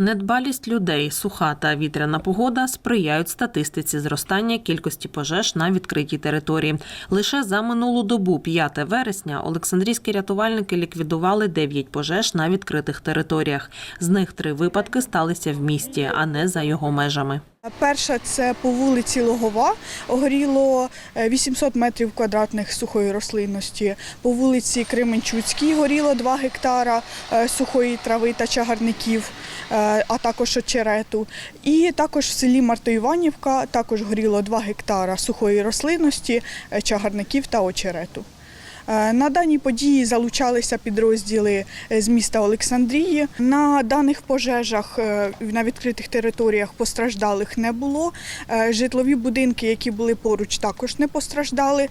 Недбалість людей, суха та вітряна погода сприяють статистиці зростання кількості пожеж на відкритій території. Лише за минулу добу, 5 вересня, Олександрійські рятувальники ліквідували 9 пожеж на відкритих територіях. З них три випадки сталися в місті, а не за його межами. Перша це по вулиці Логова. Горіло е, 800 метрів квадратних сухої рослинності. По вулиці Кременчуцькій горіло 2 гектара е, сухої трави та чагарників, е, а також очерету. І також в селі Мартоїванівка також горіло 2 гектара сухої рослинності, е, чагарників та очерету. Е, На дані події залучалися підрозділи е, з міста Олександрії. На даних пожежах е, на відкритих територіях постраждалих не було. Житлові будинки, які були поруч, також не постраждали,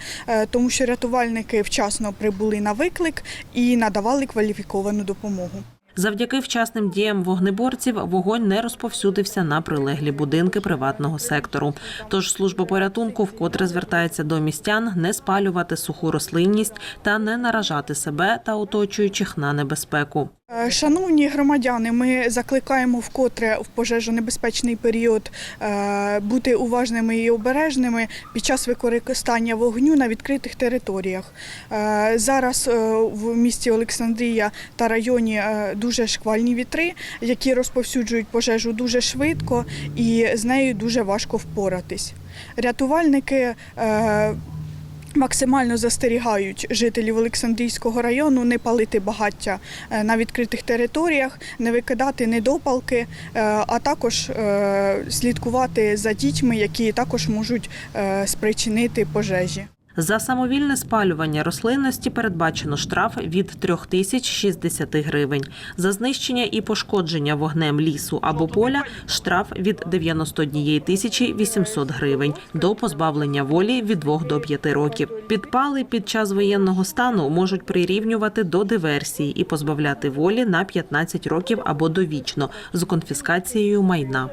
тому що рятувальники вчасно прибули на виклик і надавали кваліфіковану допомогу. Завдяки вчасним діям вогнеборців вогонь не розповсюдився на прилеглі будинки приватного сектору. Тож служба порятунку вкотре звертається до містян не спалювати суху рослинність та не наражати себе та оточуючих на небезпеку. Е, Шановні громадяни, ми закликаємо вкотре в пожежонебезпечний період е, бути уважними і обережними під час використання вогню на відкритих територіях. Е, Зараз в місті Олександрія та районі дуже шквальні вітри, які розповсюджують пожежу дуже швидко і з нею дуже важко впоратись. Рятувальники Максимально застерігають жителів Олександрійського району не палити багаття е, на відкритих територіях, не викидати недопалки, е, а також е, слідкувати за дітьми, які також можуть спричинити пожежі. За самовільне спалювання рослинності передбачено штраф від 3060 гривень. За знищення і пошкодження вогнем лісу або поля штраф від 91 тисячі 800 гривень до позбавлення волі від 2 до 5 років. Підпали під час воєнного стану можуть прирівнювати до диверсії і позбавляти волі на 15 років або довічно з конфіскацією майна.